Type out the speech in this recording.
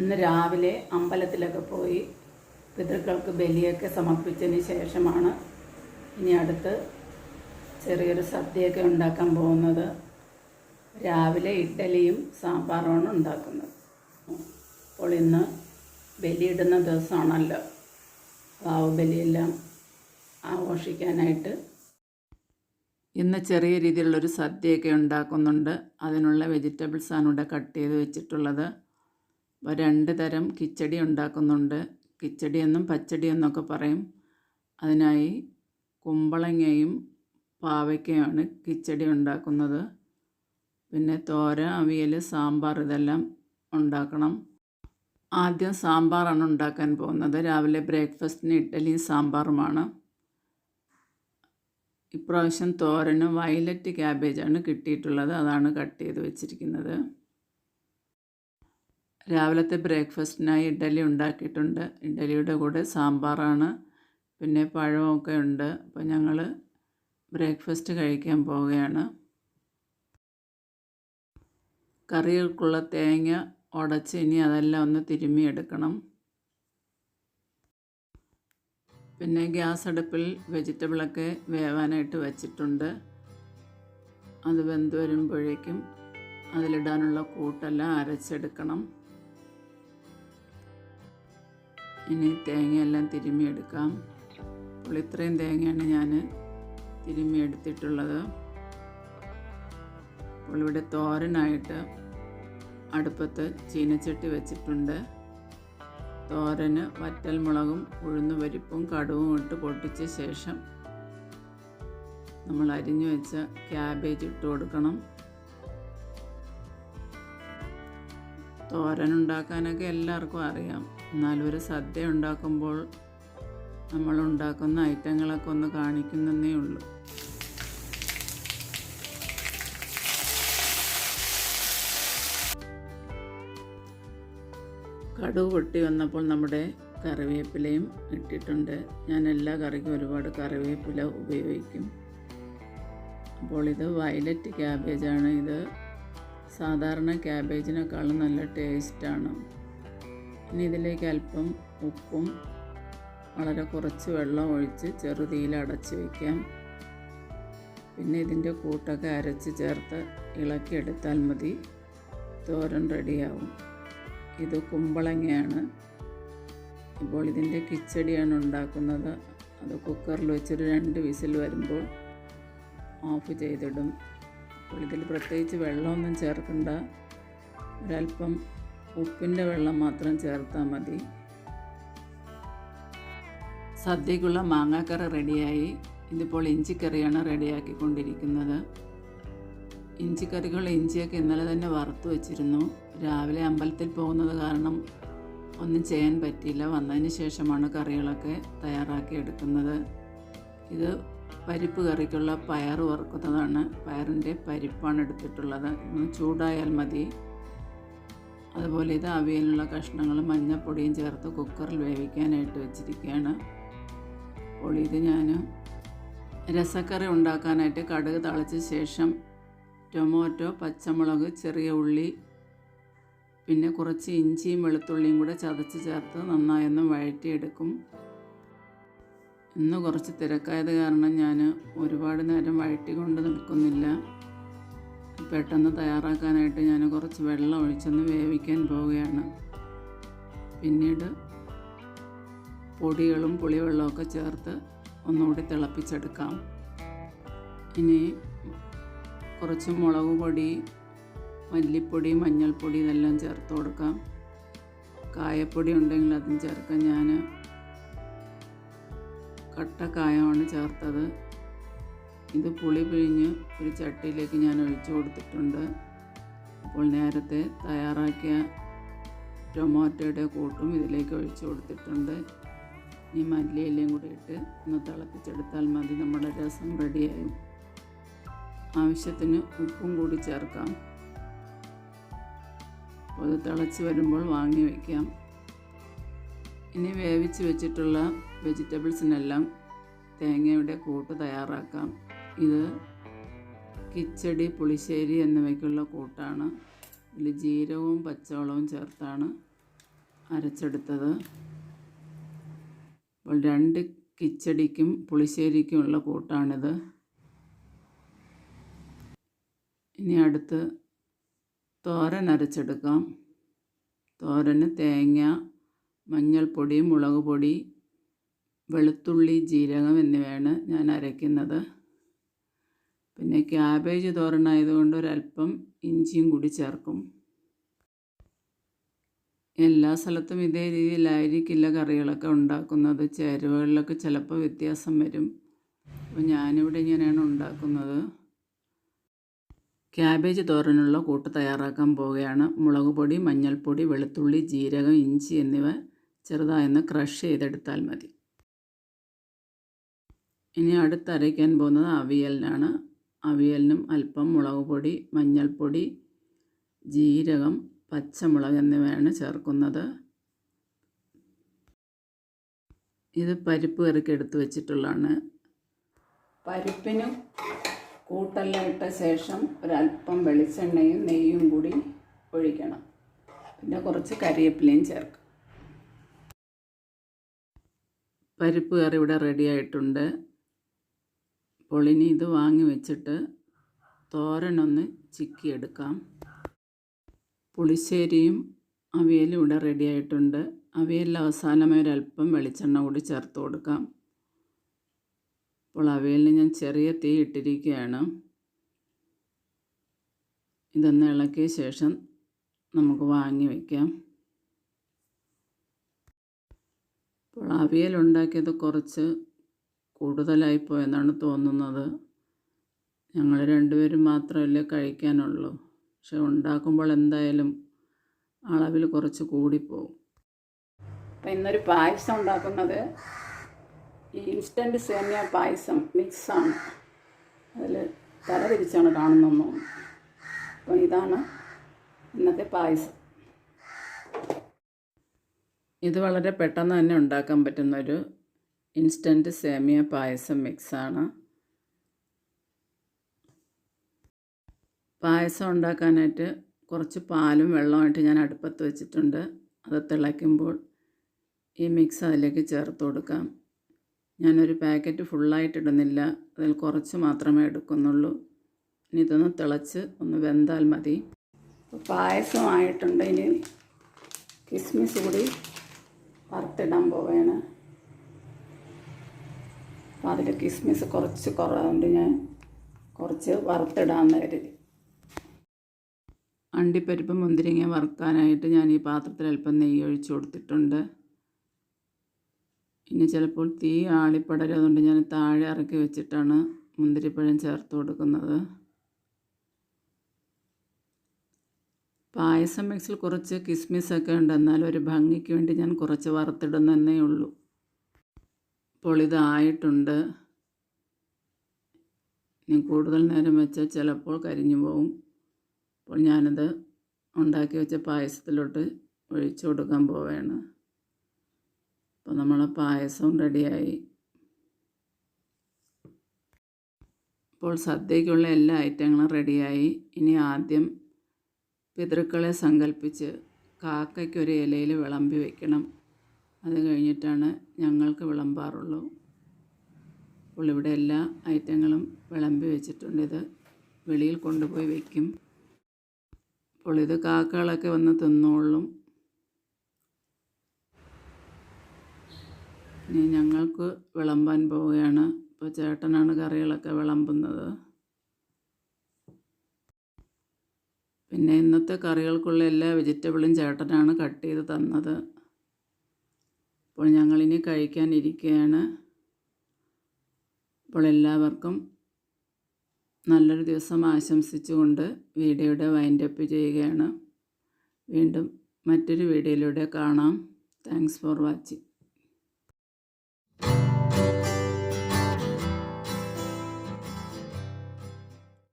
ഇന്ന് രാവിലെ അമ്പലത്തിലൊക്കെ പോയി പിതൃക്കൾക്ക് ബലിയൊക്കെ സമർപ്പിച്ചതിന് ശേഷമാണ് ഇനി അടുത്ത് ചെറിയൊരു സദ്യയൊക്കെ ഉണ്ടാക്കാൻ പോകുന്നത്. രാവിലെ ഇഡ്ഡലിയും സാമ്പാറുമാണ് ഉണ്ടാക്കുന്നത്. അപ്പോൾ ഇന്ന് ബലിയിടുന്ന ദിവസമാണല്ലോ. ബലിയെല്ലാം ആഘോഷിക്കാനായിട്ട് ഇന്ന് ചെറിയ രീതിയിലുള്ളൊരു സദ്യയൊക്കെ ഉണ്ടാക്കുന്നുണ്ട്. അതിനുള്ള വെജിറ്റബിൾസാണ് ഇവിടെ കട്ട് ചെയ്ത് വെച്ചിട്ടുള്ളത്. രണ്ട് തരം കിച്ചടി ഉണ്ടാക്കുന്നുണ്ട്. കിച്ചടി എന്നും പച്ചടി എന്നൊക്കെ പറയും. അതിനായി കുമ്പളങ്ങയും പാവയ്ക്കയാണ് കിച്ചടി ഉണ്ടാക്കുന്നത്. പിന്നെ തോര അവിയൽ സാമ്പാർ ഇതെല്ലാം ഉണ്ടാക്കണം. ആദ്യം സാമ്പാറാണ് ഉണ്ടാക്കാൻ പോകുന്നത്. രാവിലെ ബ്രേക്ക്ഫാസ്റ്റിന് ഇഡ്ഡലിയും സാമ്പാറുമാണ്. ഇപ്രാവശ്യം തോരനും വയലറ്റ് ക്യാബേജാണ് കിട്ടിയിട്ടുള്ളത്. അതാണ് കട്ട് ചെയ്ത് വെച്ചിരിക്കുന്നത്. രാവിലത്തെ ബ്രേക്ക്ഫാസ്റ്റിനായി ഇഡ്ഡലി ഉണ്ടാക്കിയിട്ടുണ്ട്. ഇഡ്ഡലിയുടെ കൂടെ സാമ്പാറാണ്. പിന്നെ പഴമൊക്കെ ഉണ്ട്. അപ്പോൾ ഞങ്ങൾ ബ്രേക്ക്ഫാസ്റ്റ് കഴിക്കാൻ പോവുകയാണ്. കറികൾക്കുള്ള തേങ്ങ ഉടച്ച് ഇനി അതെല്ലാം ഒന്ന് തിരുമ്മിയെടുക്കണം. പിന്നെ ഗ്യാസ് അടുപ്പിൽ വെജിറ്റബിളൊക്കെ വേവാനായിട്ട് വച്ചിട്ടുണ്ട്. അത് വെന്ത് വരുമ്പോഴേക്കും അതിലിടാനുള്ള കൂട്ടെല്ലാം അരച്ചെടുക്കണം. ഇനി തേങ്ങയെല്ലാം തിരുമ്മിയെടുക്കാം. അപ്പോൾ ഇത്രയും തേങ്ങയാണ് ഞാൻ തിരുമ്മിയെടുത്തിട്ടുള്ളത്. അപ്പോൾ ഇവിടെ തോരനായിട്ട് അടുപ്പത്ത് ചീനച്ചട്ടി വെച്ചിട്ടുണ്ട്. തോരന് വറ്റൽമുളകും ഉഴുന്ന് പരിപ്പും കടുവും ഇട്ട് പൊട്ടിച്ച ശേഷം നമ്മൾ അരിഞ്ഞു വെച്ച ക്യാബേജ് ഇട്ട് കൊടുക്കണം. തോരനുണ്ടാക്കാനൊക്കെ എല്ലാവർക്കും അറിയാം. എന്നാലും ഒരു സദ്യ ഉണ്ടാക്കുമ്പോൾ നമ്മൾ ഉണ്ടാക്കുന്ന ഐറ്റങ്ങളൊക്കെ ഒന്ന് കാണിക്കുന്നതേ ഉള്ളൂ. കടുവ് പൊട്ടി വന്നപ്പോൾ നമ്മുടെ കറിവേപ്പിലയും ഇട്ടിട്ടുണ്ട്. ഞാൻ എല്ലാ കറിക്കും ഒരുപാട് കറിവേപ്പില ഉപയോഗിക്കും. അപ്പോൾ ഇത് വയലറ്റ് ക്യാബേജാണ്. ഇത് സാധാരണ ക്യാബേജിനേക്കാളും നല്ല ടേസ്റ്റാണ്. ഇനി ഇതിലേക്ക് അല്പം ഉപ്പും വളരെ കുറച്ച് വെള്ളം ഒഴിച്ച് ചെറുതീയിൽ അടച്ച് വയ്ക്കാം. പിന്നെ ഇതിന്റെ കൂട്ടൊക്കെ അരച്ച് ചേർത്ത് ഇളക്കിയെടുത്താൽ മതി. തോരൻ റെഡിയാവും. ഇത് കുമ്പളങ്ങയാണ്. ഇപ്പോൾ ഇതിന്റെ കിച്ചടിയാണ് ഉണ്ടാക്കുന്നത്. അത് കുക്കറിൽ വെച്ചൊരു രണ്ട് വിസിൽ വരുമ്പോൾ ഓഫ് ചെയ്തിടും. അപ്പോൾ ഇതിൽ പ്രത്യേകിച്ച് വെള്ളമൊന്നും ചേർക്കണ്ട. ഒരല്പം ഉപ്പിന്റെ വെള്ളം മാത്രം ചേർത്താൽ മതി. സദ്യക്കുള്ള മാങ്ങാക്കറി റെഡിയായി. ഇതിപ്പോൾ ഇഞ്ചിക്കറിയാണ് റെഡിയാക്കിക്കൊണ്ടിരിക്കുന്നത്. ഇഞ്ചിക്കറികൾ ഇഞ്ചിയൊക്കെ ഇന്നലെ തന്നെ വറുത്ത് വെച്ചിരുന്നു. രാവിലെ അമ്പലത്തിൽ പോകുന്നത് കാരണം ഒന്നും ചെയ്യാൻ പറ്റിയില്ല. വന്നതിന് ശേഷമാണ് കറികളൊക്കെ തയ്യാറാക്കി എടുക്കുന്നത്. ഇത് പരിപ്പ് കറിക്കുള്ള പയർ വറുക്കുന്നതാണ്. പയറിന്റെ പരിപ്പാണ് എടുത്തിട്ടുള്ളത്. ചൂടായാൽ മതി. അതുപോലെ ഇത് അവിയലുള്ള കഷ്ണങ്ങളും മഞ്ഞപ്പൊടിയും ചേർത്ത് കുക്കറിൽ വേവിക്കാനായിട്ട് വെച്ചിരിക്കുകയാണ്. അപ്പോൾ ഇത് ഞാൻ രസക്കറി ഉണ്ടാക്കാനായിട്ട് കടുക് തളിച്ച ശേഷം ടൊമാറ്റോ പച്ചമുളക് ചെറിയ ഉള്ളി പിന്നെ കുറച്ച് ഇഞ്ചിയും വെളുത്തുള്ളിയും കൂടെ ചതച്ച് ചേർത്ത് നന്നായൊന്ന് വഴറ്റിയെടുക്കും. ഇന്ന് കുറച്ച് തിരക്കായത് കാരണം ഞാൻ ഒരുപാട് നേരം വഴറ്റിക്കൊണ്ട് നിൽക്കുന്നില്ല. പെട്ടെന്ന് തയ്യാറാക്കാനായിട്ട് ഞാൻ കുറച്ച് വെള്ളം ഒഴിച്ചൊന്ന് വേവിക്കാൻ പോവുകയാണ്. പിന്നീട് പൊടികളും പുളിവെള്ളമൊക്കെ ചേർത്ത് ഒന്നുകൂടി തിളപ്പിച്ചെടുക്കാം. ഇനി കുറച്ച് മുളക് പൊടി മല്ലിപ്പൊടി മഞ്ഞൾപ്പൊടി ഇതെല്ലാം ചേർത്ത് കൊടുക്കാം. കായപ്പൊടി ഉണ്ടെങ്കിൽ അതും ചേർക്കാം. ഞാൻ കട്ട കായമാണ് ചേർത്തത്. ഇത് പുളി പിഴിഞ്ഞ് ഒരു ചട്ടിയിലേക്ക് ഞാൻ ഒഴിച്ചു കൊടുത്തിട്ടുണ്ട്. അപ്പോൾ നേരത്തെ തയ്യാറാക്കിയ ടൊമാറ്റോയുടെ കൂട്ടും ഇതിലേക്ക് ഒഴിച്ചു കൊടുത്തിട്ടുണ്ട്. ഈ മല്ലിയിലയും കൂടി ഇട്ട് ഒന്ന് തിളപ്പിച്ചെടുത്താൽ മതി. നമ്മുടെ രസം റെഡിയായി. ആവശ്യത്തിന് ഉപ്പും കൂടി ചേർക്കാം. അപ്പോൾ അത് തിളച്ച് വരുമ്പോൾ വാങ്ങി വയ്ക്കാം. ഇനി വേവിച്ച് വെച്ചിട്ടുള്ള വെജിറ്റബിൾസിനെല്ലാം തേങ്ങയുടെ കൂട്ട് തയ്യാറാക്കാം. ഇത് കിച്ചടി പുളിശ്ശേരി എന്നിവയ്ക്കുള്ള കൂട്ടാണ്. ഇതിൽ ജീരകവും പച്ചവളവും ചേർത്താണ് അരച്ചെടുത്തത്. അപ്പോൾ രണ്ട് കിച്ചടിക്കും പുളിശ്ശേരിക്കുമുള്ള കൂട്ടാണിത്. ഇനി അടുത്ത് തോരൻ അരച്ചെടുക്കാം. തോരന് തേങ്ങ മഞ്ഞൾപ്പൊടി മുളക് പൊടി വെളുത്തുള്ളി ജീരകം എന്നിവയാണ് ഞാൻ അരയ്ക്കുന്നത്. പിന്നെ ക്യാബേജ് തോരനായതുകൊണ്ട് ഒരല്പം ഇഞ്ചിയും കൂടി ചേർക്കും. എല്ലാ സ്ഥലത്തും ഇതേ രീതിയിലായിരിക്കില്ല കറികളൊക്കെ ഉണ്ടാക്കുന്നത്. ചേരുവകളിലൊക്കെ ചിലപ്പോൾ വ്യത്യാസം വരും. അപ്പോൾ ഞാനിവിടെ ഇങ്ങനെയാണ് ഉണ്ടാക്കുന്നത്. ക്യാബേജ് തോരനുള്ള കൂട്ട് തയ്യാറാക്കാൻ പോവുകയാണ്. മുളക് പൊടി മഞ്ഞൾപ്പൊടി വെളുത്തുള്ളി ജീരകം ഇഞ്ചി എന്നിവ ചെറുതായൊന്ന് ക്രഷ് ചെയ്തെടുത്താൽ മതി. ഇനി അടുത്തരയ്ക്കാൻ പോകുന്നത് അവിയലിനാണ്. അവിയലിനും അല്പം മുളക് പൊടി മഞ്ഞൾപ്പൊടി ജീരകം പച്ചമുളക് എന്നിവയാണ് ചേർക്കുന്നത്. ഇത് പരിപ്പ് കറിക്ക് എടുത്തു വെച്ചിട്ടുള്ളതാണ്. പരിപ്പിനും കൂട്ടെല്ലാം ഇട്ട ശേഷം ഒരല്പം വെളിച്ചെണ്ണയും നെയ്യും കൂടി ഒഴിക്കണം. പിന്നെ കുറച്ച് കറിവേപ്പിലയും ചേർക്കാം. പരിപ്പ് കറി ഇവിടെ റെഡി ആയിട്ടുണ്ട്. അപ്പോൾ ഇനി ഇത് വാങ്ങി വെച്ചിട്ട് തോരനൊന്ന് ചിക്കിയെടുക്കാം. പുളിശ്ശേരിയും അവിയലും ഇവിടെ റെഡി ആയിട്ടുണ്ട്. അവിയലിൽ അവസാനമായി ഒരല്പം വെളിച്ചെണ്ണ കൂടി ചേർത്ത് കൊടുക്കാം. അപ്പോൾ അവിയലിന് ഞാൻ ചെറിയ തീ ഇട്ടിരിക്കുകയാണ്. ഇതൊന്ന് ഇളക്കിയ ശേഷം നമുക്ക് വാങ്ങി വയ്ക്കാം അപ്പോൾ അവിയൽ ഉണ്ടാക്കിയത് കുറച്ച് കൂടുതലായിപ്പോയെന്നാണ് തോന്നുന്നത്. ഞങ്ങൾ രണ്ടുപേരും മാത്രമല്ലേ കഴിക്കാനുള്ളൂ. പക്ഷെ ഉണ്ടാക്കുമ്പോൾ എന്തായാലും അളവിൽ കുറച്ച് കൂടിപ്പോവും. അപ്പം ഇന്നൊരു പായസം ഉണ്ടാക്കുന്നത് ഈ ഇൻസ്റ്റന്റ് സേമിയ പായസം മിക്സാണ് അതിൽ തല തിരിച്ചാണ് കാണുന്നതെന്ന് തോന്നുന്നു അപ്പം ഇതാണ് ഇന്നത്തെ പായസം. ഇത് വളരെ പെട്ടെന്ന് തന്നെ ഉണ്ടാക്കാൻ പറ്റുന്നൊരു ഇൻസ്റ്റന്റ് സേമിയ പായസം മിക്സാണ്. പായസം ഉണ്ടാക്കാനായിട്ട് കുറച്ച് പാലും വെള്ളമായിട്ട് ഞാൻ അടുപ്പത്ത് വെച്ചിട്ടുണ്ട്. അത് തിളയ്ക്കുമ്പോൾ ഈ മിക്സ് അതിലേക്ക് ചേർത്ത് കൊടുക്കാം. ഞാനൊരു പാക്കറ്റ് ഫുള്ളായിട്ട് ഇടുന്നില്ല. അതിൽ കുറച്ച് മാത്രമേ എടുക്കുന്നുള്ളൂ. ഇനി ഇതൊന്ന് തിളച്ച് ഒന്ന് വെന്താൽ മതി. പായസമായിട്ടുണ്ട് ഇനി കിസ്മിസ് കൂടി വറുത്തിടാൻ പോവുകയാണ്. അപ്പോൾ അതിൽ കിസ്മിസ് കുറച്ച് കുറവുണ്ട് ഞാൻ കുറച്ച് വറുത്തിടാമെന്ന് കരുതി അണ്ടിപ്പരിപ്പ് മുന്തിരിങ്ങ വറുക്കാനായിട്ട് ഞാൻ ഈ പാത്രത്തിൽ അല്പം നെയ്യ് ഒഴിച്ചു കൊടുത്തിട്ടുണ്ട്. ഇനി ചിലപ്പോൾ തീ ആളിപ്പടരും അതുകൊണ്ട് ഞാൻ താഴെ ഇറക്കി വെച്ചിട്ടാണ് മുന്തിരിപ്പഴം ചേർത്ത് കൊടുക്കുന്നത്. പായസം മിക്സിൽ കുറച്ച് കിസ്മിസൊക്കെ ഉണ്ട് എന്നാൽ ഒരു ഭംഗിക്ക് വേണ്ടി ഞാൻ കുറച്ച് വറുത്തിടുന്നതന്നേ ഉള്ളൂ. അപ്പോൾ ഇതായിട്ടുണ്ട്. ഇനി കൂടുതൽ നേരം വെച്ചാൽ ചിലപ്പോൾ കരിഞ്ഞു പോവും. അപ്പോൾ ഞാനത് ഉണ്ടാക്കി വെച്ച പായസത്തിലോട്ട് ഒഴിച്ചു കൊടുക്കാൻ പോവുകയാണ് അപ്പോൾ നമ്മളെ പായസവും റെഡിയായി. ഇപ്പോൾ സദ്യക്കുള്ള എല്ലാ ഐറ്റങ്ങളും റെഡിയായി. ഇനി ആദ്യം പിതൃക്കളെ സങ്കല്പിച്ച് കാക്കയ്ക്കൊരു ഇലയിൽ വിളമ്പി വയ്ക്കണം അത് കഴിഞ്ഞിട്ടാണ് ഞങ്ങൾക്ക് വിളമ്പാറുള്ളൂ. അപ്പോൾ ഇവിടെ എല്ലാ ഐറ്റങ്ങളും വിളമ്പി വെച്ചിട്ടുണ്ട്. ഇത് വെളിയിൽ കൊണ്ടുപോയി വയ്ക്കും അപ്പോൾ ഇത് കാക്കകളൊക്കെ വന്ന് തിന്നോളും. ഇനി ഞങ്ങൾക്ക് വിളമ്പാൻ പോവുകയാണ്. ഇപ്പോൾ ചേട്ടനാണ് കറികളൊക്കെ വിളമ്പുന്നത്. പിന്നെ ഇന്നത്തെ കറികൾക്കുള്ള എല്ലാ വെജിറ്റബിളും ചേട്ടനാണ് കട്ട് ചെയ്ത് തന്നത്. അപ്പോൾ ഞങ്ങളിനി കഴിക്കാനിരിക്കുകയാണ് അപ്പോൾ എല്ലാവർക്കും നല്ലൊരു ദിവസം ആശംസിച്ചുകൊണ്ട് വീഡിയോയുടെ വൈൻഡപ്പ് ചെയ്യുകയാണ്. വീണ്ടും മറ്റൊരു വീഡിയോയിലൂടെ കാണാം. Thanks for watching